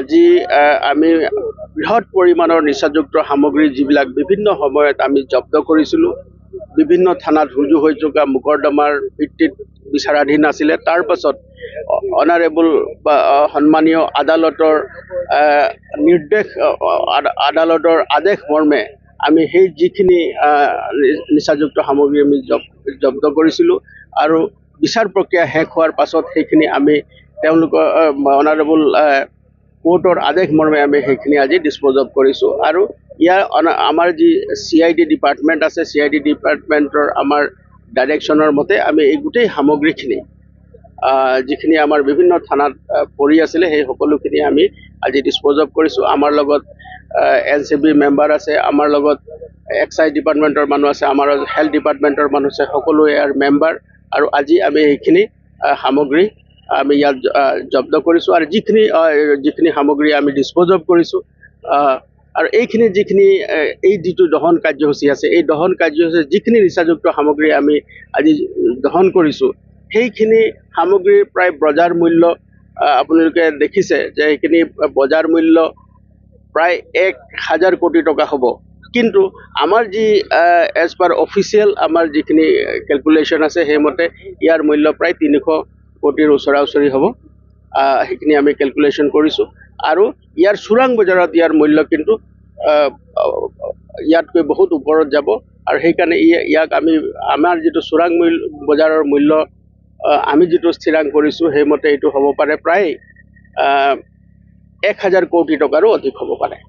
আজি আমি বৃহৎ পৰিমাণৰ নিচাযুক্ত সামগ্ৰী যিবিলাক বিভিন্ন সময়ত আমি জব্দ কৰিছিলোঁ বিভিন্ন থানাত ৰুজু হৈ থকা মোকৰ্দমাৰ ভিত্তিত বিচাৰাধীন আছিলে। তাৰ পাছত অনাৰেবল সন্মানীয় আদালতৰ নিৰ্দেশ আদালতৰ আদেশ মৰ্মে আমি সেই যিখিনি নিচাযুক্ত সামগ্ৰী আমি জব জব্দ কৰিছিলোঁ আৰু বিচাৰ প্ৰক্ৰিয়া শেষ হোৱাৰ পাছত সেইখিনি আমি তেওঁলোকৰ অনাৰেবল কোৰ্টৰ আদেশ মৰ্মে আমি সেইখিনি আজি ডিছপ'জ অফ কৰিছোঁ। আৰু ইয়াৰ অনা- আমাৰ যি চি আই ডি ডিপাৰ্টমেণ্ট আছে চি আই ডি ডিপাৰ্টমেণ্টৰ আমাৰ ডাইৰেকশ্যনৰ মতে আমি এই গোটেই সামগ্ৰীখিনি যিখিনি আমাৰ বিভিন্ন থানাত পৰি আছিলে সেই সকলোখিনি আমি আজি ডিছপ'জ অফ কৰিছোঁ। আমাৰ লগত এন চি বি মেম্বাৰ আছে আমাৰ লগত এক্সাইজ ডিপাৰ্টমেণ্টৰ মানুহ আছে আমাৰ হেল্থ ডিপাৰ্টমেণ্টৰ মানুহ আছে সকলো ইয়াৰ মেম্বাৰ আৰু আজি আমি এইখিনি সামগ্ৰী আমি ইয়াত জব্দ কৰিছোঁ আৰু যিখিনি যিখিনি সামগ্ৰী আমি ডিছপ'জ অফ কৰিছোঁ আৰু এইখিনি যিখিনি এই যিটো দহন কাৰ্যসূচী আছে এই দহন কাৰ্যসূচীৰ যিখিনি নিচাযুক্ত সামগ্ৰী আমি আজি দহন কৰিছোঁ সেইখিনি সামগ্ৰীৰ প্ৰায় বজাৰ মূল্য আপোনালোকে দেখিছে যে এইখিনি বজাৰ মূল্য প্ৰায় এক হাজাৰ কোটি টকা হ'ব। কিন্তু আমাৰ যি এজ পাৰ অফিচিয়েল আমাৰ যিখিনি কেলকুলেশ্যন আছে সেইমতে ইয়াৰ মূল্য প্ৰায় তিনিশ কোটিৰ ওচৰা ওচৰি হ'ব। সেইখিনি আমি কেলকুলেশ্যন কৰিছোঁ। আৰু ইয়াৰ চোৰাং বজাৰত ইয়াৰ মূল্য কিন্তু ইয়াতকৈ বহুত ওপৰত যাব। আৰু সেইকাৰণে ইয়াক আমি আমাৰ যিটো চোৰাং মূল্য বজাৰৰ মূল্য আমি যিটো স্থিৰাং কৰিছোঁ সেইমতে এইটো হ'ব পাৰে প্ৰায় এক হাজাৰ কোটি টকাৰো অধিক হ'ব পাৰে।